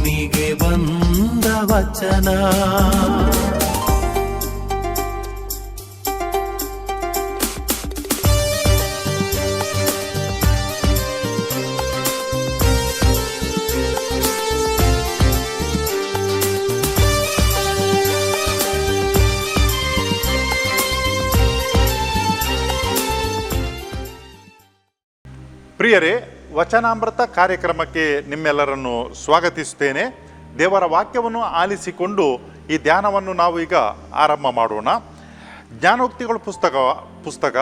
ಭೂಮಿಗೆ ಬಂದ ವಚನ ಪ್ರಿಯರೇ ವಚನಾಮೃತ ಕಾರ್ಯಕ್ರಮಕ್ಕೆ ನಿಮ್ಮೆಲ್ಲರನ್ನು ಸ್ವಾಗತಿಸುತ್ತೇನೆ. ದೇವರ ವಾಕ್ಯವನ್ನು ಆಲಿಸಿಕೊಂಡು ಈ ಧ್ಯಾನವನ್ನು ನಾವು ಈಗ ಆರಂಭ ಮಾಡೋಣ. ಜ್ಞಾನೋಕ್ತಿಗಳು ಪುಸ್ತಕ ಪುಸ್ತಕ,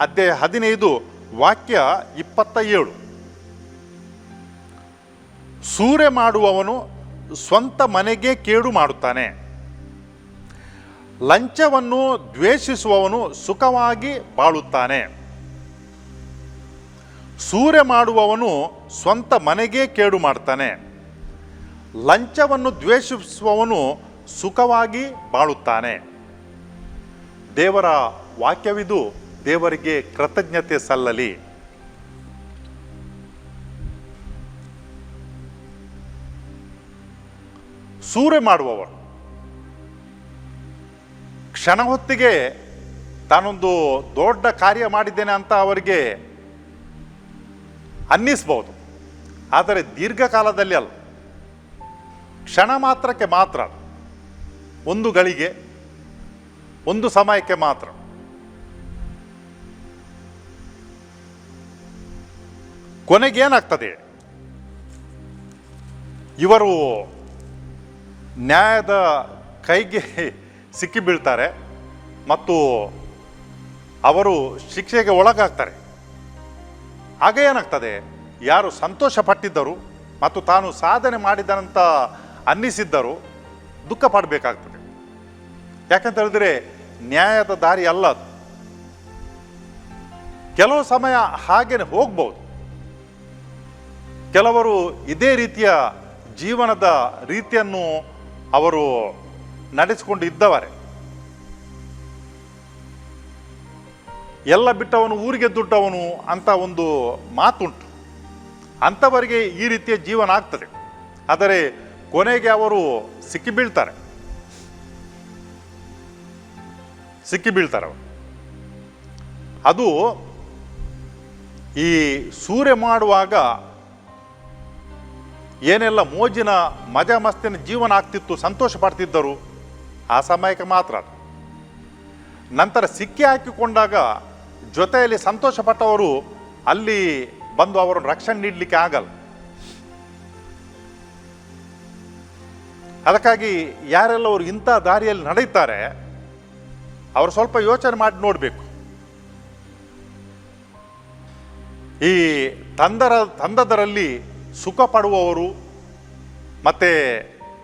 ಅಧ್ಯಾಯ ಹದಿನೈದು, ವಾಕ್ಯ ಇಪ್ಪತ್ತ ಏಳು ಸೂರೆ ಮಾಡುವವನು ಸ್ವಂತ ಮನೆಗೆ ಕೇಡು ಮಾಡುತ್ತಾನೆ. ಲಂಚವನ್ನು ದ್ವೇಷಿಸುವವನು ಸುಖವಾಗಿ ಬಾಳುತ್ತಾನೆ. ಸೂರೆ ಮಾಡುವವನು ಸ್ವಂತ ಮನೆಗೆ ಕೇಡು ಮಾಡ್ತಾನೆ. ಲಂಚವನ್ನು ದ್ವೇಷಿಸುವವನು ಸುಖವಾಗಿ ಬಾಳುತ್ತಾನೆ. ದೇವರ ವಾಕ್ಯವಿದು ದೇವರಿಗೆ ಕೃತಜ್ಞತೆ ಸಲ್ಲಲಿ. ಸೂರೆ ಮಾಡುವವನು ಕ್ಷಣ ಹೊತ್ತಿಗೆ ತಾನೊಂದು ದೊಡ್ಡ ಕಾರ್ಯ ಮಾಡಿದ್ದೇನೆ ಅಂತ ಅವರಿಗೆ ಅನ್ನಿಸ್ಬೋದು. ಆದರೆ ದೀರ್ಘಕಾಲದಲ್ಲಿ ಅಲ್ಲ. ಕ್ಷಣ ಮಾತ್ರಕ್ಕೆ ಮಾತ್ರ ಒಂದು ಗಳಿಗೆ, ಒಂದು ಸಮಯಕ್ಕೆ ಮಾತ್ರ. ಕೊನೆಗೇನಾಗ್ತದೆ ಇವರು ನ್ಯಾಯದ ಕೈಗೆ ಸಿಕ್ಕಿಬೀಳ್ತಾರೆ ಮತ್ತು ಅವರು ಶಿಕ್ಷೆಗೆ ಒಳಗಾಗ್ತಾರೆ. ಆಗ ಏನಾಗ್ತದೆ? ಯಾರು ಸಂತೋಷ ಪಟ್ಟಿದ್ದರು ಮತ್ತು ತಾನು ಸಾಧನೆ ಮಾಡಿದನಂತ ಅನ್ನಿಸಿದ್ದರು ದುಃಖ ಪಡಬೇಕಾಗ್ತದೆ. ಯಾಕಂತ ಹೇಳಿದ್ರೆ ನ್ಯಾಯದ ದಾರಿ ಅಲ್ಲ ಅದು. ಕೆಲವು ಸಮಯ ಹಾಗೇನೆ ಹೋಗ್ಬೋದು. ಕೆಲವರು ಇದೇ ರೀತಿಯ ಜೀವನದ ರೀತಿಯನ್ನು ಅವರು ನಡೆಸಿಕೊಂಡು ಇದ್ದವರೇ. ಎಲ್ಲ ಬಿಟ್ಟವನು ಊರಿಗೆ ದುಡ್ಡವನು ಅಂತ ಒಂದು ಮಾತುಂಟು. ಅಂಥವರಿಗೆ ಈ ರೀತಿಯ ಜೀವನ ಆಗ್ತದೆ. ಆದರೆ ಕೊನೆಗೆ ಅವರು ಸಿಕ್ಕಿ ಬೀಳ್ತಾರೆ. ಅವರು. ಅದು ಈ ಸೂರ್ಯ ಮಾಡುವಾಗ ಏನೆಲ್ಲ ಮೋಜಿನ ಮಜಾ ಮಸ್ತಿನ ಜೀವನ ಆಗ್ತಿತ್ತು ಸಂತೋಷ ಪಡ್ತಿದ್ದರು, ಆ ಸಮಯಕ್ಕೆ ಮಾತ್ರ ನಂತರ ಸಿಕ್ಕಿ ಹಾಕಿಕೊಂಡಾಗ ಜೊತೆಯಲ್ಲಿ ಸಂತೋಷ ಪಟ್ಟವರು ಅಲ್ಲಿ ಬಂದು ಅವರನ್ನು ರಕ್ಷಣೆ ನೀಡಲಿಕ್ಕೆ ಆಗಲ್ಲ. ಅದಕ್ಕಾಗಿ ಯಾರೆಲ್ಲ ಅವರು ಇಂಥ ದಾರಿಯಲ್ಲಿ ನಡೀತಾರೆ ಅವರು ಸ್ವಲ್ಪ ಯೋಚನೆ ಮಾಡಿ ನೋಡಬೇಕು. ಈ ತಂದರ, ತಂದದರಲ್ಲಿ ಸುಖ ಪಡುವವರು ಮತ್ತೆ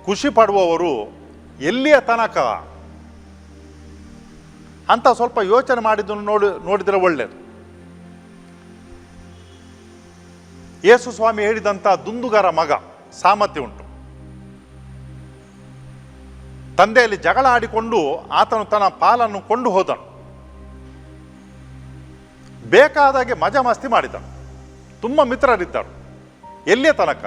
ಖುಷಿ ಪಡುವವರು ಎಲ್ಲಿಯ ತನಕ? ಅಂತ ಸ್ವಲ್ಪ ಯೋಚನೆ ಮಾಡಿದ್ದನ್ನು ನೋಡಿ, ನೋಡಿದರೆ ಒಳ್ಳೆಯದು ಯೇಸು ಸ್ವಾಮಿ ಹೇಳಿದಂಥ ದುಂದುಗಾರ ಮಗ ಸಾಮರ್ಥ್ಯ ಉಂಟು. ತಂದೆಯಲ್ಲಿ ಜಗಳ ಆಡಿಕೊಂಡು ಆತನು ತನ್ನ ಪಾಲನ್ನು ಕೊಂಡು ಹೋದನು. ಬೇಕಾದಾಗೆ ಮಜಾ ಮಸ್ತಿ ಮಾಡಿದನು. ತುಂಬ ಮಿತ್ರರಿದ್ದರು. ಎಲ್ಲೇ ತನಕ?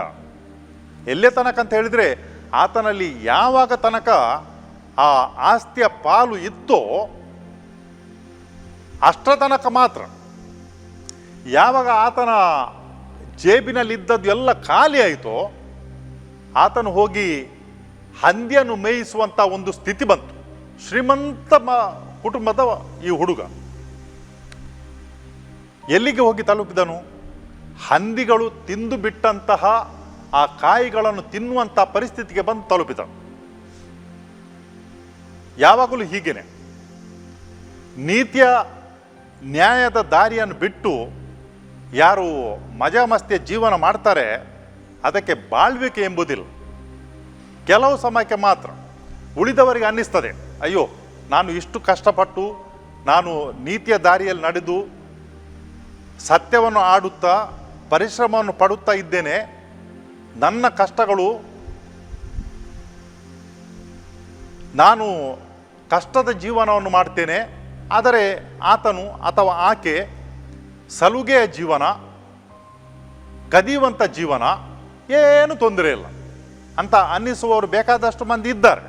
ಎಲ್ಲಿಯ ತನಕ ಅಂತ ಹೇಳಿದರೆ ಆತನಲ್ಲಿ ಯಾವಾಗ ತನಕ ಆ ಆಸ್ತಿಯ ಪಾಲು ಇತ್ತೋ ಅಷ್ಟರ ತನಕ ಮಾತ್ರ. ಯಾವಾಗ ಆತನ ಜೇಬಿನಲ್ಲಿದ್ದದ್ದು ಎಲ್ಲ ಖಾಲಿ ಆಯಿತೋ, ಆತನು ಹೋಗಿ ಹಂದಿಯನ್ನು ಮೇಯಿಸುವಂಥ ಒಂದು ಸ್ಥಿತಿ ಬಂತು. ಶ್ರೀಮಂತ ಮ, ಕುಟುಂಬದ ಈ ಹುಡುಗ. ಎಲ್ಲಿಗೆ ಹೋಗಿ ತಲುಪಿದನು? ಹಂದಿಗಳು ತಿಂದು ಬಿಟ್ಟಂತಹ ಆ ಕಾಯಿಗಳನ್ನು ತಿನ್ನುವಂಥ ಪರಿಸ್ಥಿತಿಗೆ ಬಂದು ತಲುಪಿದನು. ಯಾವಾಗಲೂ ಹೀಗೇನೆ. ನೀತಿಯ ನ್ಯಾಯದ ದಾರಿಯನ್ನು ಬಿಟ್ಟು ಯಾರು ಮಜಾ ಜೀವನ ಮಾಡ್ತಾರೆ, ಅದಕ್ಕೆ ಬಾಳ್ವಿಕೆ ಎಂಬುದಿಲ್ಲ. ಕೆಲವು ಸಮಯಕ್ಕೆ ಮಾತ್ರ ಉಳಿದವರಿಗೆ ಅನ್ನಿಸ್ತದೆ, ಅಯ್ಯೋ, ನಾನು ಇಷ್ಟು ಕಷ್ಟಪಟ್ಟು, ನಾನು ನೀತಿಯ ದಾರಿಯಲ್ಲಿ ನಡೆದು, ಸತ್ಯವನ್ನು ಆಡುತ್ತಾ, ಪರಿಶ್ರಮವನ್ನು ಪಡುತ್ತಾ ಇದ್ದೇನೆ, ನನ್ನ ಕಷ್ಟಗಳು, ನಾನು ಕಷ್ಟದ ಜೀವನವನ್ನು ಮಾಡ್ತೇನೆ ಆದರೆ ಆತನು ಅಥವಾ ಆಕೆ ಸಲುಗೆಯ ಜೀವನ ಕದಿಯುವಂಥ ಜೀವನ, ಏನು ತೊಂದರೆ ಇಲ್ಲ. ಅಂತ ಅನ್ನಿಸುವವರು ಬೇಕಾದಷ್ಟು ಮಂದಿ ಇದ್ದಾರೆ.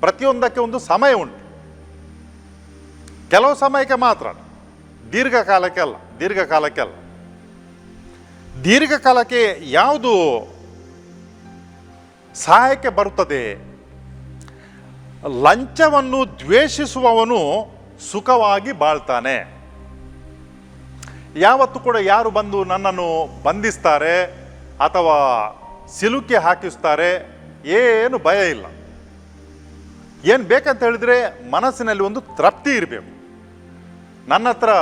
ಪ್ರತಿಯೊಂದಕ್ಕೆ ಒಂದು ಸಮಯ ಉಂಟು. ಕೆಲವು ಸಮಯಕ್ಕೆ ಮಾತ್ರ ದೀರ್ಘಕಾಲಕ್ಕೆ ಅಲ್ಲ. ದೀರ್ಘಕಾಲಕ್ಕೆ ಅಲ್ಲ. ದೀರ್ಘಕಾಲಕ್ಕೆ ಯಾವುದು ಸಹಾಯಕ್ಕೆ ಬರುತ್ತದೆ ಲಂಚವನ್ನು ದ್ವೇಷಿಸುವವನು ಸುಖವಾಗಿ ಬಾಳ್ತಾನೆ. ಯಾವತ್ತು ಕೂಡ ಯಾರು ಬಂದು ನನ್ನನ್ನು ಬಂಧಿಸ್ತಾರೆ ಅಥವಾ ಸಿಲುಕಿ ಹಾಕಿಸ್ತಾರೆ ಏನು ಭಯ ಇಲ್ಲ. ಏನು ಬೇಕಂತ ಹೇಳಿದ್ರೆ ಮನಸ್ಸಿನಲ್ಲಿ ಒಂದು ತೃಪ್ತಿ ಇರಬೇಕು. ನನ್ನ ಹತ್ರ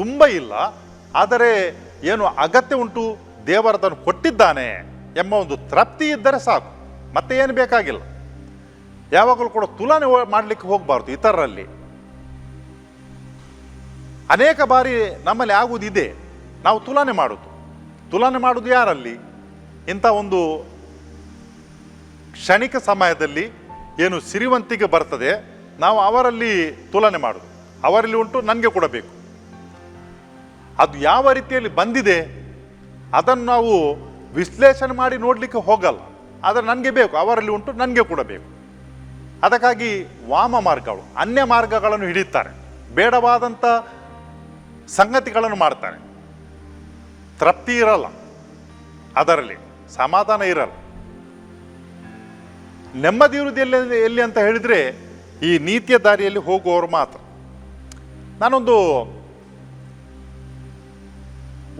ತುಂಬ ಇಲ್ಲ, ಆದರೆ ಏನು ಅಗತ್ಯ ಉಂಟು, ದೇವರದನ್ನು ಕೊಟ್ಟಿದ್ದಾನೆ ಎಂಬ ಒಂದು ತೃಪ್ತಿ ಇದ್ದರೆ ಸಾಕು. ಮತ್ತೆ ಏನು ಬೇಕಾಗಿಲ್ಲ. ಯಾವಾಗಲೂ ಕೂಡ ತುಲನೆ ಮಾಡಲಿಕ್ಕೆ ಹೋಗಬಾರ್ದು ಇತರರಲ್ಲಿ. ಅನೇಕ ಬಾರಿ ನಮ್ಮಲ್ಲಿ ಆಗುವುದಿದೆ ನಾವು ತುಲನೆ ಮಾಡೋದು. ತುಲನೆ ಮಾಡೋದು ಯಾರಲ್ಲಿ? ಇಂಥ ಒಂದು ಕ್ಷಣಿಕ ಸಮಯದಲ್ಲಿ ಏನು ಸಿರಿವಂತಿಗೆ ಬರ್ತದೆ, ನಾವು ಅವರಲ್ಲಿ ತುಲನೆ ಮಾಡೋದು. ಅವರಲ್ಲಿ ಉಂಟು, ನನಗೆ ಕೊಡಬೇಕು ಅದು ಯಾವ ರೀತಿಯಲ್ಲಿ ಬಂದಿದೆ, ಅದನ್ನು ನಾವು ವಿಶ್ಲೇಷಣೆ ಮಾಡಿ ನೋಡಲಿಕ್ಕೆ ಹೋಗಲ್ಲ. ಆದರೆ ನನಗೆ ಬೇಕು, ಅವರಲ್ಲಿ ಉಂಟು, ನನಗೆ ಕೊಡಬೇಕು ಅದಕ್ಕಾಗಿ ವಾಮ ಮಾರ್ಗಗಳು, ಅನ್ಯ ಮಾರ್ಗಗಳನ್ನು ಹಿಡಿಯುತ್ತಾರೆ. ಬೇಡವಾದಂಥ ಸಂಗತಿಗಳನ್ನು ಮಾಡ್ತಾರೆ. ತೃಪ್ತಿ ಇರಲ್ಲ. ಅದರಲ್ಲಿ ಸಮಾಧಾನ ಇರಲ್ಲ. ನೆಮ್ಮದಿ ಇರುವುದು ಎಲ್ಲಿ ಎಲ್ಲಿ ಅಂತ ಹೇಳಿದರೆ ಈ ನೀತಿಯ ದಾರಿಯಲ್ಲಿ ಹೋಗುವವರು ಮಾತ್ರ. ನಾನೊಂದು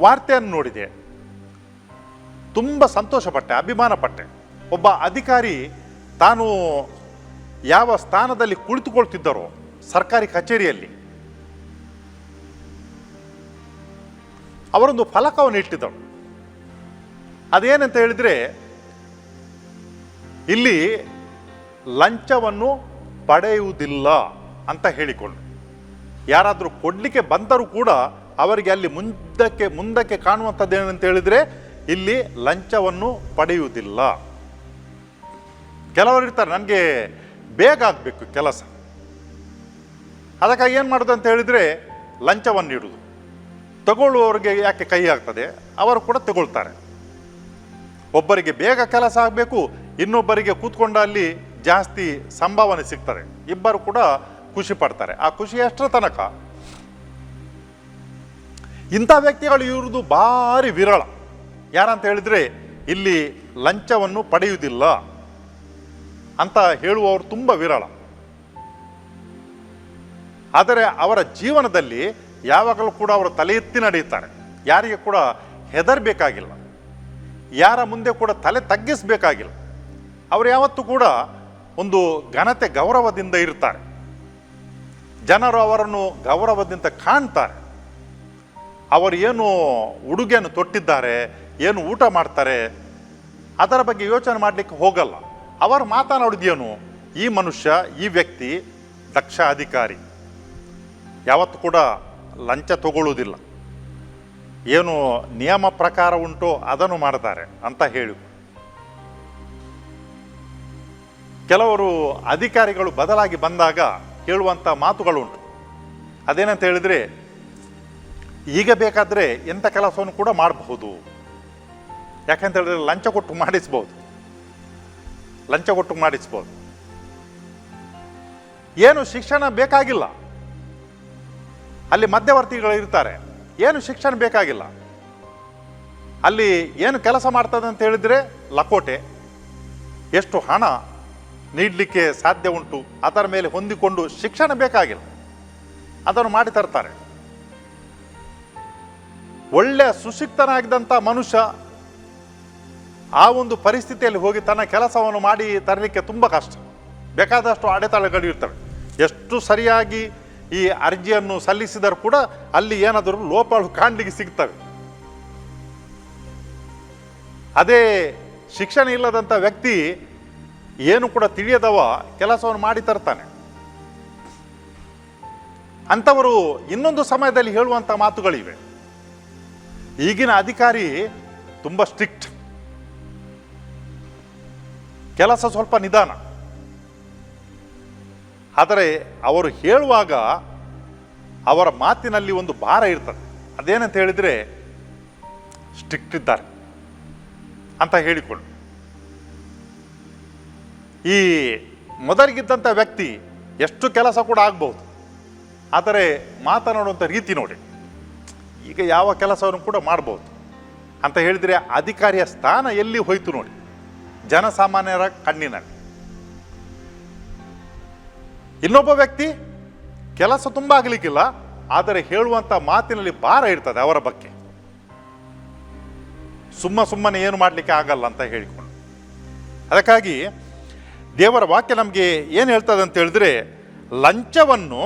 ವಾರ್ತೆಯನ್ನು ನೋಡಿದೆ. ತುಂಬ ಸಂತೋಷಪಟ್ಟೆ, ಅಭಿಮಾನಪಟ್ಟೆ. ಒಬ್ಬ ಅಧಿಕಾರಿ ತಾನು ಯಾವ ಸ್ಥಾನದಲ್ಲಿ ಕುಳಿತುಕೊಳ್ತಿದ್ದರೋ ಸರ್ಕಾರಿ ಕಚೇರಿಯಲ್ಲಿ, ಅವರೊಂದು ಫಲಕವನ್ನು ಇಟ್ಟಿದ್ದರು ಅದೇನಂತ ಹೇಳಿದರೆ, ಇಲ್ಲಿ ಲಂಚವನ್ನು ಪಡೆಯುವುದಿಲ್ಲ ಅಂತ ಹೇಳಿಕೊಂಡು ಯಾರಾದರೂ ಕೊಡಲಿಕ್ಕೆ ಬಂದರೂ ಕೂಡ ಅವರಿಗೆ ಅಲ್ಲಿ ಮುಂದಕ್ಕೆ ಮುಂದಕ್ಕೆ ಕಾಣುವಂಥದ್ದು ಏನಂತ ಹೇಳಿದರೆ, ಇಲ್ಲಿ ಲಂಚವನ್ನು ಪಡೆಯುವುದಿಲ್ಲ. ಕೆಲವರು ಇರ್ತಾರೆ, ನನಗೆ ಬೇಗ ಆಗಬೇಕು ಕೆಲಸ. ಅದಕ್ಕಾಗಿ ಏನು ಮಾಡೋದು ಅಂತ ಹೇಳಿದರೆ ಲಂಚವನ್ನು ನೀಡುವುದು ತಗೊಳ್ಳುವವರಿಗೆ ಯಾಕೆ ಕೈ ಆಗ್ತದೆ? ಅವರು ಕೂಡ ತಗೊಳ್ತಾರೆ. ಒಬ್ಬರಿಗೆ ಬೇಗ ಕೆಲಸ ಆಗಬೇಕು, ಇನ್ನೊಬ್ಬರಿಗೆ ಕೂತ್ಕೊಂಡ ಅಲ್ಲಿ ಜಾಸ್ತಿ ಸಂಭಾವನೆ ಸಿಗ್ತಾರೆ ಇಬ್ಬರು ಕೂಡ ಖುಷಿ ಪಡ್ತಾರೆ. ಆ ಖುಷಿ ಎಷ್ಟರ ತನಕ? ಇಂಥ ವ್ಯಕ್ತಿಗಳು ಇರುವುದು ಭಾರಿ ವಿರಳ. ಯಾರಂತ ಹೇಳಿದರೆ, ಇಲ್ಲಿ ಲಂಚವನ್ನು ಪಡೆಯುವುದಿಲ್ಲ. ಅಂತ ಹೇಳುವವರು ತುಂಬ ವಿರಳ. ಆದರೆ ಅವರ ಜೀವನದಲ್ಲಿ ಯಾವಾಗಲೂ ಕೂಡ ಅವರು ತಲೆ ಎತ್ತಿ ನಡೆಯುತ್ತಾರೆ. ಯಾರಿಗೆ ಕೂಡ ಹೆದರಬೇಕಾಗಿಲ್ಲ. ಯಾರ ಮುಂದೆ ಕೂಡ ತಲೆ ತಗ್ಗಿಸಬೇಕಾಗಿಲ್ಲ. ಅವರು ಯಾವತ್ತೂ ಕೂಡ ಒಂದು ಘನತೆ ಗೌರವದಿಂದ ಇರ್ತಾರೆ. ಜನರು ಅವರನ್ನು ಗೌರವದಿಂದ ಕಾಣ್ತಾರೆ. ಅವರು ಏನು ಉಡುಗೆಯನ್ನು ತೊಟ್ಟಿದ್ದಾರೆ, ಏನು ಊಟ ಮಾಡ್ತಾರೆ, ಅದರ ಬಗ್ಗೆ ಯೋಚನೆ ಮಾಡಲಿಕ್ಕೆ ಹೋಗಲ್ಲ. ಅವರು ಮಾತನಾಡಿದೇನು ಈ ಮನುಷ್ಯ, ಈ ವ್ಯಕ್ತಿ ದಕ್ಷ ಅಧಿಕಾರಿ ಯಾವತ್ತು ಕೂಡ ಲಂಚ ತಗೊಳ್ಳುವುದಿಲ್ಲ ಏನು ನಿಯಮ ಪ್ರಕಾರ ಉಂಟೋ ಅದನ್ನು ಮಾಡ್ತಾರೆ ಅಂತ ಹೇಳಿ. ಕೆಲವರು ಅಧಿಕಾರಿಗಳು ಬದಲಾಗಿ ಬಂದಾಗ ಹೇಳುವಂಥ ಮಾತುಗಳುಂಟು. ಅದೇನಂತ ಹೇಳಿದರೆ, ಈಗ ಬೇಕಾದರೆ ಎಂಥ ಕೆಲಸವನ್ನು ಕೂಡ ಮಾಡಬಹುದು. ಯಾಕಂತ ಹೇಳಿದ್ರೆ ಲಂಚ ಕೊಟ್ಟು ಮಾಡಿಸ್ಬೋದು ಲಂಚ ಕೊಟ್ಟು ಮಾಡಿಸ್ಬೋದು. ಏನು ಶಿಕ್ಷಣ ಬೇಕಾಗಿಲ್ಲ. ಅಲ್ಲಿ ಮಧ್ಯವರ್ತಿಗಳು ಇರ್ತಾರೆ. ಏನು ಶಿಕ್ಷಣ ಬೇಕಾಗಿಲ್ಲ. ಅಲ್ಲಿ ಏನು ಕೆಲಸ ಮಾಡ್ತದೆ ಅಂತ ಹೇಳಿದರೆ ಲಕೋಟೆ. ಎಷ್ಟು ಹಣ ನೀಡಲಿಕ್ಕೆ ಸಾಧ್ಯ ಉಂಟು, ಅದರ ಮೇಲೆ ಹೊಂದಿಕೊಂಡು ಶಿಕ್ಷಣ ಬೇಕಾಗಿಲ್ಲ. ಅದನ್ನು ಮಾಡಿ ತರ್ತಾರೆ. ಒಳ್ಳೆಯ ಸುಶಿಕ್ತನಾಗಿದ್ದಂಥ ಮನುಷ್ಯ ಆ ಒಂದು ಪರಿಸ್ಥಿತಿಯಲ್ಲಿ ಹೋಗಿ ತನ್ನ ಕೆಲಸವನ್ನು ಮಾಡಿ ತರಲಿಕ್ಕೆ ತುಂಬ ಕಷ್ಟ. ಬೇಕಾದಷ್ಟು ಅಡೆತಡೆಗಳು ಇರ್ತವೆ. ಎಷ್ಟು ಸರಿಯಾಗಿ ಈ ಅರ್ಜಿಯನ್ನು ಸಲ್ಲಿಸಿದರೂ ಕೂಡ ಅಲ್ಲಿ ಏನಾದರೂ ಲೋಪಗಳು ಕಾಣಲಿಕ್ಕೆ ಸಿಗ್ತವೆ. ಅದೇ ಶಿಕ್ಷಣ ಇಲ್ಲದಂಥ ವ್ಯಕ್ತಿ ಏನು ಕೂಡ ತಿಳಿಯದವ ಕೆಲಸವನ್ನು ಮಾಡಿ ತರ್ತಾನೆ. ಅಂಥವರು ಇನ್ನೊಂದು ಸಮಯದಲ್ಲಿ ಹೇಳುವಂಥ ಮಾತುಗಳಿವೆ. ಈಗಿನ ಅಧಿಕಾರಿ ತುಂಬ ಸ್ಟ್ರಿಕ್ಟ್ ಕೆಲಸ ಸ್ವಲ್ಪ ನಿಧಾನ. ಆದರೆ ಅವರು ಹೇಳುವಾಗ ಅವರ ಮಾತಿನಲ್ಲಿ ಒಂದು ಭಾರ ಇರ್ತದೆ. ಅದೇನಂತ ಹೇಳಿದರೆ ಸ್ಟ್ರಿಕ್ಟ್ ಇದ್ದಾರೆ ಅಂತ ಹೇಳಿಕೊಂಡು ಈ ಮೊದಲಿಗಿದ್ದಂಥ ವ್ಯಕ್ತಿ ಎಷ್ಟು ಕೆಲಸ ಕೂಡ ಆಗ್ಬೋದು ಆದರೆ ಮಾತನಾಡುವಂಥ ರೀತಿ ನೋಡಿ, ಈಗ ಯಾವ ಕೆಲಸವನ್ನು ಕೂಡ ಮಾಡ್ಬೋದು ಅಂತ ಹೇಳಿದರೆ ಅಧಿಕಾರಿಯ ಸ್ಥಾನ ಎಲ್ಲಿ ಹೋಯಿತು ನೋಡಿ. ಜನಸಾಮಾನ್ಯರ ಕಣ್ಣಿನಲ್ಲಿ. ಇನ್ನೊಬ್ಬ ವ್ಯಕ್ತಿ, ಕೆಲಸ ತುಂಬ ಆಗಲಿಕ್ಕಿಲ್ಲ, ಆದರೆ ಹೇಳುವಂಥ ಮಾತಿನಲ್ಲಿ ಭಾರ ಇರ್ತದೆ ಅವರ ಬಗ್ಗೆ. ಸುಮ್ಮ ಸುಮ್ಮನೆ ಏನು ಮಾಡಲಿಕ್ಕೆ ಆಗಲ್ಲ ಅಂತ ಹೇಳಿಕೊಂಡು. ಅದಕ್ಕಾಗಿ ದೇವರ ವಾಕ್ಯ ನಮಗೆ ಏನು ಹೇಳ್ತದೆ ಅಂತ ಹೇಳಿದ್ರೆ, ಲಂಚವನ್ನು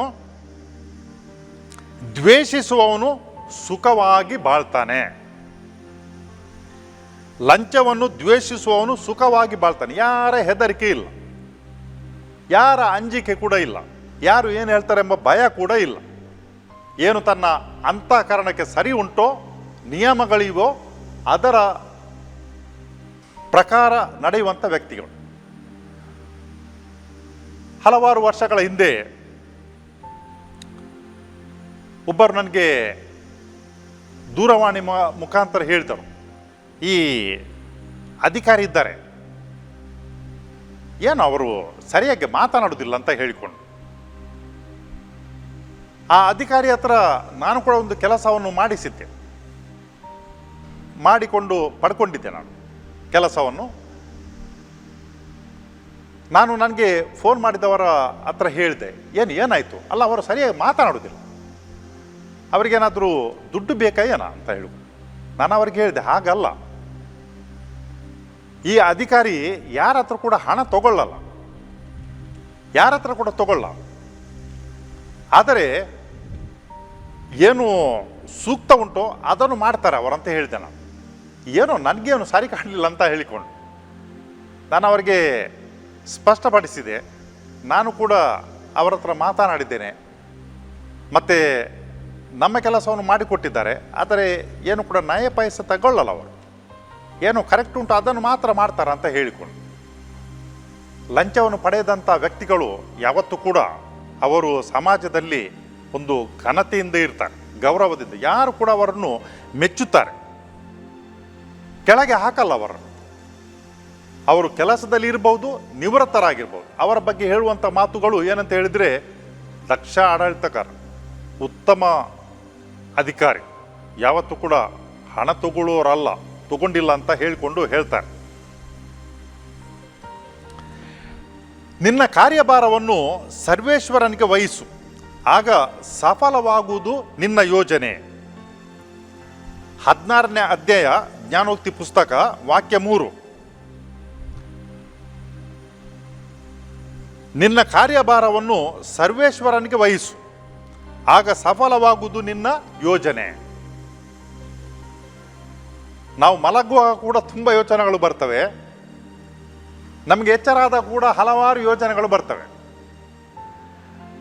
ದ್ವೇಷಿಸುವವನು ಸುಖವಾಗಿ ಬಾಳ್ತಾನೆ. ಲಂಚವನ್ನು ದ್ವೇಷಿಸುವವನು ಸುಖವಾಗಿ ಬಾಳ್ತಾನೆ. ಯಾರ ಹೆದರಿಕೆ ಇಲ್ಲ. ಯಾರ ಅಂಜಿಕೆ ಕೂಡ ಇಲ್ಲ. ಯಾರು ಏನು ಹೇಳ್ತಾರೆ ಎಂಬ ಭಯ ಕೂಡ ಇಲ್ಲ. ಏನು ತನ್ನ ಅಂತಃಕರಣಕ್ಕೆ ಸರಿ ಉಂಟೋ, ನಿಯಮಗಳಿವೋ, ಅದರ ಪ್ರಕಾರ ನಡೆಯುವಂಥ ವ್ಯಕ್ತಿಗಳು. ಹಲವಾರು ವರ್ಷಗಳ ಹಿಂದೆ ಒಬ್ಬರು ನನಗೆ ದೂರವಾಣಿ ಮುಖಾಂತರ ಹೇಳಿದರು ಈ ಅಧಿಕಾರಿ ಇದ್ದಾರೆ. ಏನು ಅವರು ಸರಿಯಾಗಿ ಮಾತನಾಡೋದಿಲ್ಲ ಅಂತ ಹೇಳಿಕೊಂಡು. ಆ ಅಧಿಕಾರಿ ಹತ್ರ ನಾನು ಕೂಡ ಒಂದು ಕೆಲಸವನ್ನು ಮಾಡಿಸಿದ್ದೆ. ಮಾಡಿಕೊಂಡು ಪಡ್ಕೊಂಡಿದ್ದೆ ನಾನು ಕೆಲಸವನ್ನು. ನಾನು ನನಗೆ ಫೋನ್ ಮಾಡಿದವರ ಹತ್ರ ಹೇಳಿದೆ, ಏನು ಏನಾಯಿತು? ಅಲ್ಲ, ಅವರು ಸರಿಯಾಗಿ ಮಾತನಾಡೋದಿಲ್ಲ. ಅವರಿಗೇನಾದರೂ ದುಡ್ಡು ಬೇಕಾ, ಏನ ಅಂತ ಹೇಳು ನಾನು ಅವ್ರಿಗೆ ಹೇಳಿದೆ, ಹಾಗಲ್ಲ. ಈ ಅಧಿಕಾರಿ ಯಾರ ಹತ್ರ ಕೂಡ ಹಣ ತಗೊಳ್ಳಲ್ಲ. ಯಾರ ಹತ್ರ ಕೂಡ ತಗೊಳ್ಳ. ಆದರೆ ಏನು ಸೂಕ್ತ ಉಂಟೋ ಅದನ್ನು ಮಾಡ್ತಾರೆ ಅವರಂತ ಹೇಳಿದೆ ನಾನು. ಏನೋ ನನಗೇನು ಸಾರಿ ಕಾಣಲಿಲ್ಲ ಅಂತ ಹೇಳಿಕೊಂಡು. ನಾನು ಅವರಿಗೆ ಸ್ಪಷ್ಟಪಡಿಸಿದೆ. ನಾನು ಕೂಡ ಅವರ ಹತ್ರ ಮಾತನಾಡಿದ್ದೇನೆ. ಮತ್ತು ನಮ್ಮ ಕೆಲಸವನ್ನು ಮಾಡಿಕೊಟ್ಟಿದ್ದಾರೆ. ಆದರೆ ಏನು ಕೂಡ ನಯ ಪಾಯಸ ತಗೊಳ್ಳಲ್ಲ ಅವರು. ಏನು ಕರೆಕ್ಟ್ ಉಂಟು, ಅದನ್ನು ಮಾತ್ರ ಮಾಡ್ತಾರೆ ಅಂತ ಹೇಳಿಕೊಂಡು. ಲಂಚವನ್ನು ಪಡೆದಂಥ ವ್ಯಕ್ತಿಗಳು ಯಾವತ್ತೂ ಕೂಡ ಅವರು ಸಮಾಜದಲ್ಲಿ ಒಂದು ಘನತೆಯಿಂದ ಇರ್ತಾರೆ, ಗೌರವದಿಂದ. ಯಾರು ಕೂಡ ಅವರನ್ನು ಮೆಚ್ಚುತ್ತಾರೆ. ಕೆಳಗೆ ಹಾಕಲ್ಲ ಅವರನ್ನು. ಅವರು ಕೆಲಸದಲ್ಲಿ ಇರಬಹುದು ನಿವೃತ್ತರಾಗಿರ್ಬೋದು. ಅವರ ಬಗ್ಗೆ ಹೇಳುವಂಥ ಮಾತುಗಳು ಏನಂತ ಹೇಳಿದರೆ ದಕ್ಷ ಆಡಳಿತಕಾರ ಉತ್ತಮ ಅಧಿಕಾರಿ. ಯಾವತ್ತೂ ಕೂಡ ಹಣ ತಗೊಳ್ಳೋರಲ್ಲ ತಗೊಂಡಿಲ್ಲ ಅಂತ ಹೇಳಿಕೊಂಡು ಹೇಳ್ತಾರೆ. ನಿನ್ನ ಕಾರ್ಯಭಾರವನ್ನು ಸರ್ವೇಶ್ವರನಿಗೆ ವಹಿಸು. ಆಗ ಸಫಲವಾಗುವುದು ನಿನ್ನ ಯೋಜನೆ. ಹದಿನಾರನೇ ಅಧ್ಯಾಯ ಜ್ಞಾನೋಕ್ತಿ ಪುಸ್ತಕ ವಾಕ್ಯ ಮೂರು. ನಿನ್ನ ಕಾರ್ಯಭಾರವನ್ನು ಸರ್ವೇಶ್ವರನಿಗೆ ವಹಿಸು. ಆಗ ಸಫಲವಾಗುವುದು ನಿನ್ನ ಯೋಜನೆ. ನಾವು ಮಲಗುವಾಗ ಕೂಡ ತುಂಬ ಯೋಚನೆಗಳು ಬರ್ತವೆ. ನಮಗೆ ಎಚ್ಚರಾದ ಕೂಡ ಹಲವಾರು ಯೋಚನೆಗಳು ಬರ್ತವೆ.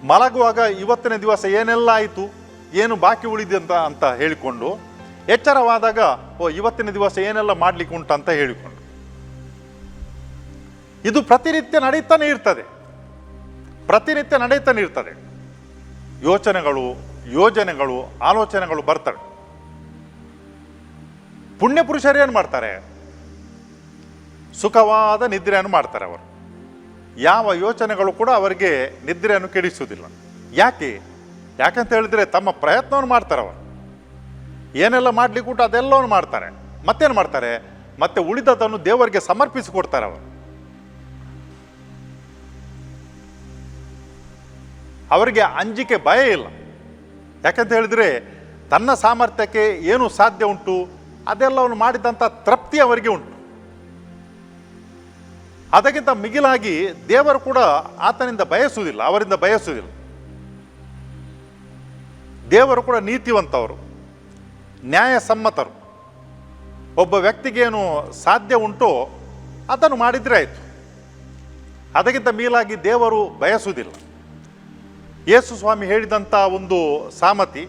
ಮಲಗುವಾಗ ಇವತ್ತಿನ ದಿವಸ ಏನೆಲ್ಲ ಆಯಿತು, ಏನು ಬಾಕಿ ಉಳಿದಂತ ಅಂತ ಹೇಳಿಕೊಂಡು, ಎಚ್ಚರವಾದಾಗ, ಓ, ಇವತ್ತಿನ ದಿವಸ ಏನೆಲ್ಲ ಮಾಡ್ಲಿಕ್ಕೆ ಉಂಟು ಅಂತ ಹೇಳಿಕೊಂಡು. ಇದು ಪ್ರತಿನಿತ್ಯ ನಡೀತಾನೆ ಇರ್ತದೆ. ಪ್ರತಿನಿತ್ಯ ನಡೀತಾನೆ ಇರ್ತದೆ. ಯೋಚನೆಗಳು, ಯೋಜನೆಗಳು, ಆಲೋಚನೆಗಳು ಬರ್ತವೆ. ಪುಣ್ಯ ಪುರುಷರು ಏನು ಮಾಡ್ತಾರೆ? ಸುಖವಾದ ನಿದ್ರೆಯನ್ನು ಮಾಡ್ತಾರೆ ಅವರು. ಯಾವ ಯೋಚನೆಗಳು ಕೂಡ ಅವರಿಗೆ ನಿದ್ರೆಯನ್ನು ಕೆಡಿಸುವುದಿಲ್ಲ. ಯಾಕೆ? ಯಾಕಂತ ಹೇಳಿದ್ರೆ ತಮ್ಮ ಪ್ರಯತ್ನವನ್ನು ಮಾಡ್ತಾರೆ ಅವರು. ಏನೆಲ್ಲ ಮಾಡಲಿಕ್ಕೂಟ ಅದೆಲ್ಲವನ್ನು ಮಾಡ್ತಾರೆ. ಮತ್ತೇನು ಮಾಡ್ತಾರೆ? ಮತ್ತೆ ಉಳಿದದನ್ನು ದೇವರಿಗೆ ಸಮರ್ಪಿಸಿ ಕೊಡ್ತಾರೆ ಅವರು. ಅವರಿಗೆ ಅಂಜಿಕೆ ಭಯ ಇಲ್ಲ. ಯಾಕಂತ ಹೇಳಿದ್ರೆ ತನ್ನ ಸಾಮರ್ಥ್ಯಕ್ಕೆ ಏನು ಸಾಧ್ಯ ಉಂಟು? ಅದೆಲ್ಲವನ್ನು ಮಾಡಿದಂಥ ತೃಪ್ತಿ ಅವರಿಗೆ ಉಂಟು. ಅದಕ್ಕಿಂತ ಮಿಗಿಲಾಗಿ ದೇವರು ಕೂಡ ಆತನಿಂದ ಬಯಸುವುದಿಲ್ಲ, ಅವರಿಂದ ಬಯಸುವುದಿಲ್ಲ. ದೇವರು ಕೂಡ ನೀತಿವಂತವರು, ನ್ಯಾಯಸಮ್ಮತರು. ಒಬ್ಬ ವ್ಯಕ್ತಿಗೇನು ಸಾಧ್ಯ ಉಂಟೋ ಅದನ್ನು ಮಾಡಿದರೆ ಆಯಿತು. ಅದಕ್ಕಿಂತ ಮೀಲಾಗಿ ದೇವರು ಬಯಸುವುದಿಲ್ಲ. ಯೇಸು ಸ್ವಾಮಿ ಹೇಳಿದಂಥ ಒಂದು ಸಾಮತಿ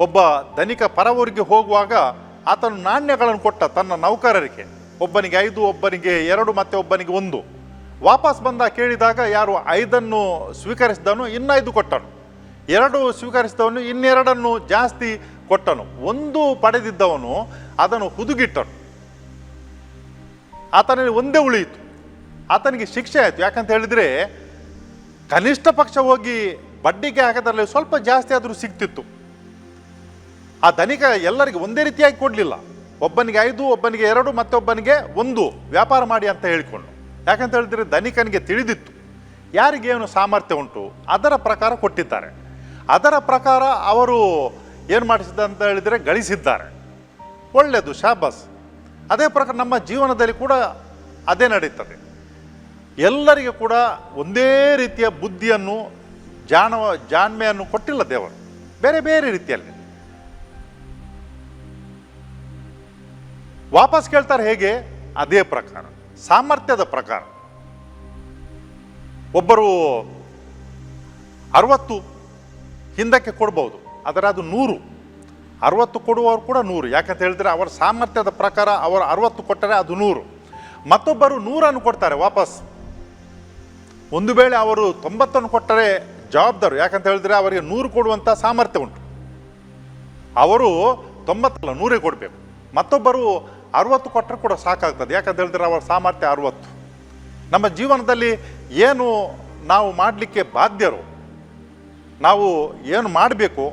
ಒಬ್ಬ ಧನಿಕ ಪರವರಿಗೆ ಹೋಗುವಾಗ ಆತನು ನಾಣ್ಯಗಳನ್ನು ಕೊಟ್ಟ ತನ್ನ ನೌಕರರಿಗೆ, ಒಬ್ಬನಿಗೆ ಐದು, ಒಬ್ಬನಿಗೆ ಎರಡು, ಮತ್ತೆ ಒಬ್ಬನಿಗೆ ಒಂದು. ವಾಪಸ್ ಬಂದ ಕೇಳಿದಾಗ ಯಾರು ಐದನ್ನು ಸ್ವೀಕರಿಸಿದವನು ಇನ್ನೈದು ಕೊಟ್ಟನು. ಎರಡು ಸ್ವೀಕರಿಸಿದವನು ಇನ್ನೆರಡನ್ನು ಜಾಸ್ತಿ ಕೊಟ್ಟನು. ಒಂದು ಪಡೆದಿದ್ದವನು ಅದನ್ನು ಹುದುಗಿಟ್ಟನು. ಆತನಲ್ಲಿ ಒಂದೇ ಉಳಿಯಿತು. ಆತನಿಗೆ ಶಿಕ್ಷೆ ಆಯಿತು. ಯಾಕಂತ ಹೇಳಿದರೆ, ಕನಿಷ್ಠ ಪಕ್ಷ ಹೋಗಿ ಬಡ್ಡಿಗೆ ಹಾಕದಲ್ಲಿ ಸ್ವಲ್ಪ ಜಾಸ್ತಿ ಆದರೂ ಸಿಗ್ತಿತ್ತು. ಆ ಧನಿಕ ಎಲ್ಲರಿಗೆ ಒಂದೇ ರೀತಿಯಾಗಿ ಕೊಡಲಿಲ್ಲ. ಒಬ್ಬನಿಗೆ ಐದು, ಒಬ್ಬನಿಗೆ ಎರಡು, ಮತ್ತೊಬ್ಬನಿಗೆ ಒಂದು ವ್ಯಾಪಾರ ಮಾಡಿ ಅಂತ ಹೇಳಿಕೊಂಡು. ಯಾಕಂತ ಹೇಳಿದ್ರೆ ಧನಿಕನಿಗೆ ತಿಳಿದಿತ್ತು. ಯಾರಿಗೇನು ಸಾಮರ್ಥ್ಯ ಉಂಟು? ಅದರ ಪ್ರಕಾರ ಕೊಟ್ಟಿದ್ದಾರೆ. ಅದರ ಪ್ರಕಾರ ಅವರು ಏನು ಮಾಡಿಸಿದ ಅಂತ ಹೇಳಿದರೆ ಗಳಿಸಿದ್ದಾರೆ. ಒಳ್ಳೆಯದು, ಶಾಬಾಸ್. ಅದೇ ಪ್ರಕಾರ ನಮ್ಮ ಜೀವನದಲ್ಲಿ ಕೂಡ ಅದೇ ನಡೀತದೆ. ಎಲ್ಲರಿಗೆ ಕೂಡ ಒಂದೇ ರೀತಿಯ ಬುದ್ಧಿಯನ್ನು, ಜಾಣವ, ಜಾಣ್ಮೆಯನ್ನು ಕೊಟ್ಟಿಲ್ಲ ದೇವರು. ಬೇರೆ ಬೇರೆ ರೀತಿಯಲ್ಲಿ. ವಾಪಸ್ ಕೇಳ್ತಾರೆ ಹೇಗೆ? ಅದೇ ಪ್ರಕಾರ, ಸಾಮರ್ಥ್ಯದ ಪ್ರಕಾರ. ಒಬ್ಬರು ಅರವತ್ತು ಹಿಂದಕ್ಕೆ ಕೊಡ್ಬೋದು, ಆದರೆ ಅದು ನೂರು. ಅರವತ್ತು ಕೊಡುವವರು ಕೂಡ ನೂರು. ಯಾಕಂತ ಹೇಳಿದ್ರೆ ಅವರ ಸಾಮರ್ಥ್ಯದ ಪ್ರಕಾರ ಅವರು ಅರವತ್ತು ಕೊಟ್ಟರೆ ಅದು ನೂರು. ಮತ್ತೊಬ್ಬರು ನೂರನ್ನು ಕೊಡ್ತಾರೆ ವಾಪಸ್. ಒಂದು ವೇಳೆ ಅವರು ತೊಂಬತ್ತನ್ನು ಕೊಟ್ಟರೆ ಜವಾಬ್ದಾರು. ಯಾಕಂತ ಹೇಳಿದ್ರೆ ಅವರಿಗೆ ನೂರು ಕೊಡುವಂಥ ಸಾಮರ್ಥ್ಯ ಉಂಟು. ಅವರು ತೊಂಬತ್ತಲ್ಲ, ನೂರೇ ಕೊಡಬೇಕು. ಮತ್ತೊಬ್ಬರು ಅರವತ್ತು ಕೊಟ್ಟರೆ ಕೂಡ ಸಾಕಾಗ್ತದೆ. ಯಾಕಂತ ಹೇಳಿದ್ರೆ ಅವರ ಸಾಮರ್ಥ್ಯ ಅರವತ್ತು. ನಮ್ಮ ಜೀವನದಲ್ಲಿ ಏನು ನಾವು ಮಾಡಲಿಕ್ಕೆ ಬಾಧ್ಯರು, ನಾವು ಏನು ಮಾಡಬೇಕು,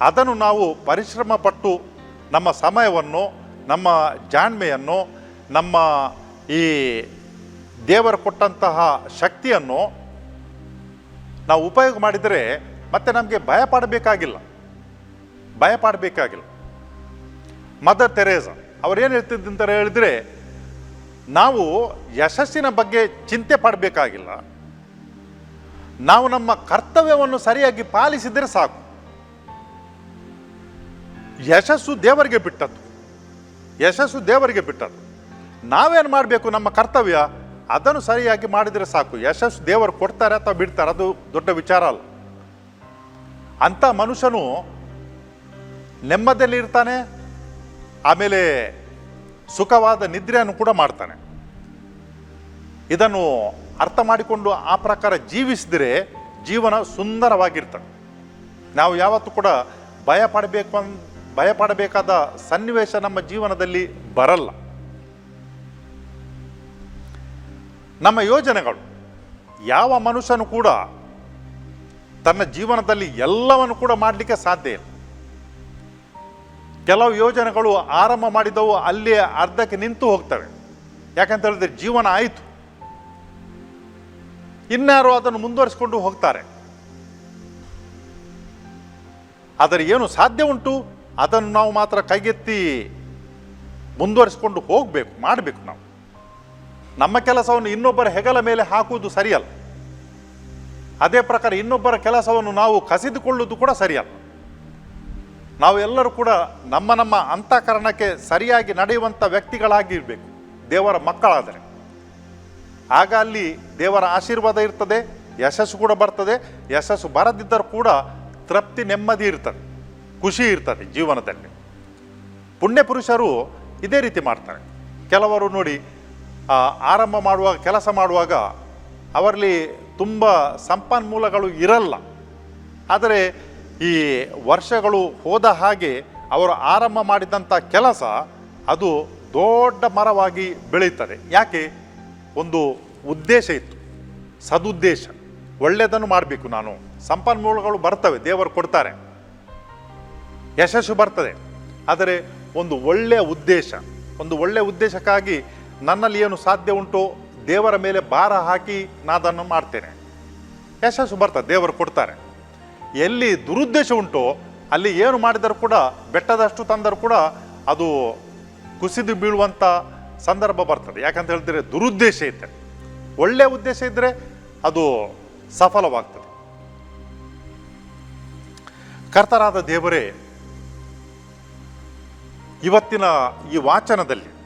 ಅದನ್ನು ನಾವು ಪರಿಶ್ರಮ ಪಟ್ಟು ನಮ್ಮ ಸಮಯವನ್ನು, ನಮ್ಮ ಜಾಣ್ಮೆಯನ್ನು, ನಮ್ಮ ಈ ದೇವರು ಕೊಟ್ಟಂತಹ ಶಕ್ತಿಯನ್ನು ನಾವು ಉಪಯೋಗ ಮಾಡಿದರೆ ಮತ್ತೆ ನಮಗೆ ಭಯ ಭಯಪಡಬೇಕಾಗಿಲ್ಲ. ಭಯ ಮದರ್ ತೆರೇಸ ಅವ್ರೇನು ಅಂತ ಹೇಳಿದ್ರೆ, ನಾವು ಯಶಸ್ಸಿನ ಬಗ್ಗೆ ಚಿಂತೆ ಪಡಬೇಕಾಗಿಲ್ಲ. ನಾವು ನಮ್ಮ ಕರ್ತವ್ಯವನ್ನು ಸರಿಯಾಗಿ ಪಾಲಿಸಿದರೆ ಸಾಕು. ಯಶಸ್ಸು ದೇವರಿಗೆ ಬಿಟ್ಟದ್ದು. ಯಶಸ್ಸು ದೇವರಿಗೆ ಬಿಟ್ಟದ್ದು. ನಾವೇನು ಮಾಡಬೇಕು ನಮ್ಮ ಕರ್ತವ್ಯ? ಅದನ್ನು ಸರಿಯಾಗಿ ಮಾಡಿದರೆ ಸಾಕು. ಯಶಸ್ಸು ದೇವರು ಕೊಡ್ತಾರೆ ಅಥವಾ ಬಿಡ್ತಾರೆ, ಅದು ದೊಡ್ಡ ವಿಚಾರ ಅಲ್ಲ. ಅಂಥ ಮನುಷ್ಯನು ನೆಮ್ಮದಿಯಲ್ಲಿ ಇರ್ತಾನೆ ಆಮೇಲೆ ಸುಖವಾದ ನಿದ್ರೆಯನ್ನು ಕೂಡ ಮಾಡ್ತಾನೆ. ಇದನ್ನು ಅರ್ಥ ಮಾಡಿಕೊಂಡು ಆ ಪ್ರಕಾರ ಜೀವಿಸಿದರೆ ಜೀವನ ಸುಂದರವಾಗಿರ್ತದೆ. ನಾವು ಯಾವತ್ತೂ ಕೂಡ ಭಯ ಪಡಬೇಕು ಅನ್, ಭಯ ಪಡಬೇಕಾದ ಸನ್ನಿವೇಶ ನಮ್ಮ ಜೀವನದಲ್ಲಿ ಬರಲ್ಲ. ನಮ್ಮ ಯೋಜನೆಗಳು, ಯಾವ ಮನುಷ್ಯನು ಕೂಡ ತನ್ನ ಜೀವನದಲ್ಲಿ ಎಲ್ಲವನ್ನು ಕೂಡ ಮಾಡಲಿಕ್ಕೆ ಸಾಧ್ಯ ಇಲ್ಲ. ಕೆಲವು ಯೋಜನೆಗಳು ಆರಂಭ ಮಾಡಿದವು, ಅಲ್ಲಿ ಅರ್ಧಕ್ಕೆ ನಿಂತು ಹೋಗ್ತವೆ. ಯಾಕಂತ ಹೇಳಿದ್ರೆ ಜೀವನ ಆಯಿತು. ಇನ್ಯಾರು ಅದನ್ನು ಮುಂದುವರಿಸಿಕೊಂಡು ಹೋಗ್ತಾರೆ. ಆದರೆ ಏನು ಸಾಧ್ಯ ಉಂಟು? ಅದನ್ನು ನಾವು ಮಾತ್ರ ಕೈಗೆತ್ತಿ ಮುಂದುವರಿಸಿಕೊಂಡು ಹೋಗಬೇಕು, ಮಾಡಬೇಕು ನಾವು. ನಮ್ಮ ಕೆಲಸವನ್ನು ಇನ್ನೊಬ್ಬರ ಹೆಗಲ ಮೇಲೆ ಹಾಕುವುದು ಸರಿಯಲ್ಲ. ಅದೇ ಪ್ರಕಾರ ಇನ್ನೊಬ್ಬರ ಕೆಲಸವನ್ನು ನಾವು ಕಸಿದುಕೊಳ್ಳುವುದು ಕೂಡ ಸರಿಯಲ್ಲ. ನಾವು ಎಲ್ಲರೂ ಕೂಡ ನಮ್ಮ ನಮ್ಮ ಅಂತಃಕರಣಕ್ಕೆ ಸರಿಯಾಗಿ ನಡೆಯುವಂಥ ವ್ಯಕ್ತಿಗಳಾಗಿರಬೇಕು. ದೇವರ ಮಕ್ಕಳಾದರೆ. ಆಗ ಅಲ್ಲಿ ದೇವರ ಆಶೀರ್ವಾದ ಇರ್ತದೆ, ಯಶಸ್ಸು ಕೂಡ ಬರ್ತದೆ, ಯಶಸ್ಸು ಬರದಿದ್ದರೂ ಕೂಡ ತೃಪ್ತಿ, ನೆಮ್ಮದಿ ಇರ್ತದೆ, ಖುಷಿ ಇರ್ತದೆ ಜೀವನದಲ್ಲಿ. ಪುಣ್ಯ ಪುರುಷರು ಇದೇ ರೀತಿ ಮಾಡ್ತಾರೆ. ಕೆಲವರು ನೋಡಿ ಆರಂಭ ಮಾಡುವಾಗ, ಕೆಲಸ ಮಾಡುವಾಗ ಅವರಲ್ಲಿ ತುಂಬ ಸಂಪನ್ಮೂಲಗಳು ಇರಲ್ಲ. ಆದರೆ ಈ ವರ್ಷಗಳು ಹೋದ ಹಾಗೆ ಅವರು ಆರಂಭ ಮಾಡಿದಂಥ ಕೆಲಸ ಅದು ದೊಡ್ಡ ಮರವಾಗಿ ಬೆಳೀತದೆ. ಯಾಕೆ? ಒಂದು ಉದ್ದೇಶ ಇತ್ತು. ಸದುದ್ದೇಶ. ಒಳ್ಳೆಯದನ್ನು ಮಾಡಬೇಕು ನಾನು. ಸಂಪನ್ಮೂಲಗಳು ಬರ್ತವೆ, ದೇವರು ಕೊಡ್ತಾರೆ. ಯಶಸ್ಸು ಬರ್ತದೆ. ಆದರೆ ಒಂದು ಒಳ್ಳೆಯ ಉದ್ದೇಶ, ಒಂದು ಒಳ್ಳೆಯ ಉದ್ದೇಶಕ್ಕಾಗಿ ನನ್ನಲ್ಲಿ ಏನು ಸಾಧ್ಯ ಉಂಟೋ, ದೇವರ ಮೇಲೆ ಭಾರ ಹಾಕಿ ನಾನು ಅದನ್ನು ಮಾಡ್ತೇನೆ. ಯಶಸ್ಸು ಬರ್ತದೆ, ದೇವರು ಕೊಡ್ತಾರೆ. ಎಲ್ಲಿ ದುರುದ್ದೇಶ ಉಂಟೋ, ಅಲ್ಲಿ ಏನು ಮಾಡಿದರೂ ಕೂಡ, ಬೆಟ್ಟದಷ್ಟು ತಂದರೂ ಕೂಡ ಅದು ಕುಸಿದು ಬೀಳುವಂಥ ಸಂದರ್ಭ ಬರ್ತದೆ. ಯಾಕಂತ ಹೇಳಿದ್ರೆ ದುರುದ್ದೇಶ ಇದ್ದರೆ. ಒಳ್ಳೆಯ ಉದ್ದೇಶ ಇದ್ದರೆ ಅದು ಸಫಲವಾಗ್ತದೆ. ಕರ್ತರಾದ ದೇವರೇ, ಇವತ್ತಿನ ಈ ವಾಚನದಲ್ಲಿ,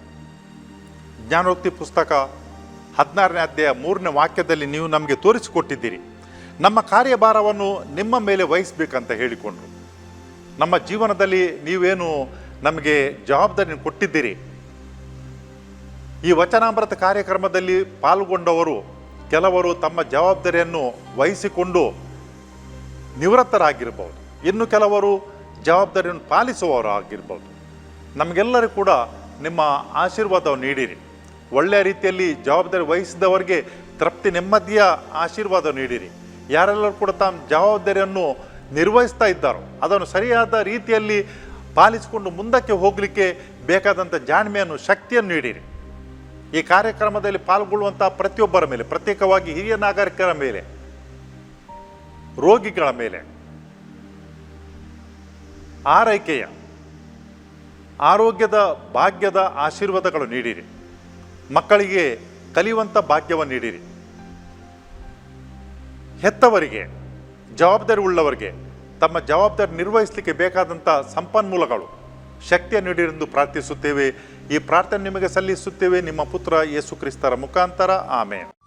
ಜ್ಞಾನೋಕ್ತಿ ಪುಸ್ತಕ ಹದಿನಾರನೇ ಅಧ್ಯಾಯ ಮೂರನೇ ವಾಕ್ಯದಲ್ಲಿ ನೀವು ನಮಗೆ ತೋರಿಸಿಕೊಟ್ಟಿದ್ದೀರಿ. ನಮ್ಮ ಕಾರ್ಯಭಾರವನ್ನು ನಿಮ್ಮ ಮೇಲೆ ವಹಿಸಬೇಕಂತ ಹೇಳಿಕೊಂಡರು. ನಮ್ಮ ಜೀವನದಲ್ಲಿ ನೀವೇನು ನಮಗೆ ಜವಾಬ್ದಾರಿ ಕೊಟ್ಟಿದ್ದೀರಿ? ಈ ವಚನಾಮೃತ ಕಾರ್ಯಕ್ರಮದಲ್ಲಿ ಪಾಲ್ಗೊಂಡವರು, ಕೆಲವರು ತಮ್ಮ ಜವಾಬ್ದಾರಿಯನ್ನು ವಹಿಸಿಕೊಂಡು ನಿವೃತ್ತರಾಗಿರ್ಬೋದು ಇನ್ನು ಕೆಲವರು ಜವಾಬ್ದಾರಿಯನ್ನು ಪಾಲಿಸುವವರು ಆಗಿರ್ಬೋದು ನಮಗೆಲ್ಲರೂ ಕೂಡ ನಿಮ್ಮ ಆಶೀರ್ವಾದವನ್ನು ನೀಡಿರಿ. ಒಳ್ಳೆಯ ರೀತಿಯಲ್ಲಿ ಜವಾಬ್ದಾರಿ ವಹಿಸಿದವರಿಗೆ ತೃಪ್ತಿ ನೆಮ್ಮದಿಯ ಆಶೀರ್ವಾದ ನೀಡಿರಿ. ಯಾರೆಲ್ಲರೂ ಕೂಡ ತಮ್ಮ ಜವಾಬ್ದಾರಿಯನ್ನು ನಿರ್ವಹಿಸ್ತಾ ಇದ್ದಾರೋ, ಅದನ್ನು ಸರಿಯಾದ ರೀತಿಯಲ್ಲಿ ಪಾಲಿಸಿಕೊಂಡು ಮುಂದಕ್ಕೆ ಹೋಗಲಿಕ್ಕೆ ಬೇಕಾದಂಥ ಜಾಣ್ಮೆಯನ್ನು, ಶಕ್ತಿಯನ್ನು ನೀಡಿರಿ. ಈ ಕಾರ್ಯಕ್ರಮದಲ್ಲಿ ಪಾಲ್ಗೊಳ್ಳುವಂಥ ಪ್ರತಿಯೊಬ್ಬರ ಮೇಲೆ, ಪ್ರತ್ಯೇಕವಾಗಿ ಹಿರಿಯ ನಾಗರಿಕರ ಮೇಲೆ, ರೋಗಿಗಳ ಮೇಲೆ, ಆರೈಕೆಯ, ಆರೋಗ್ಯದ ಭಾಗ್ಯದ ಆಶೀರ್ವಾದಗಳು ನೀಡಿರಿ. ಮಕ್ಕಳಿಗೆ ಕಲಿಯುವಂಥ ಭಾಗ್ಯವನ್ನು ನೀಡಿರಿ. ಹೆತ್ತವರಿಗೆ ಜವಾಬ್ದಾರಿ ಉಳ್ಳವರಿಗೆ ತಮ್ಮ ಜವಾಬ್ದಾರಿ ನಿರ್ವಹಿಸಲಿಕ್ಕೆ ಬೇಕಾದಂಥ ಸಂಪನ್ಮೂಲಗಳು ಶಕ್ತಿಯ ನೀಡಿರೆಂದು ಪ್ರಾರ್ಥಿಸುತ್ತೇವೆ. ಈ ಪ್ರಾರ್ಥನೆ ನಿಮಗೆ ಸಲ್ಲಿಸುತ್ತೇವೆ. ನಿಮ್ಮ ಪುತ್ರ ಯೇಸು ಕ್ರಿಸ್ತರ ಮುಖಾಂತರ. ಆಮೇಲೆ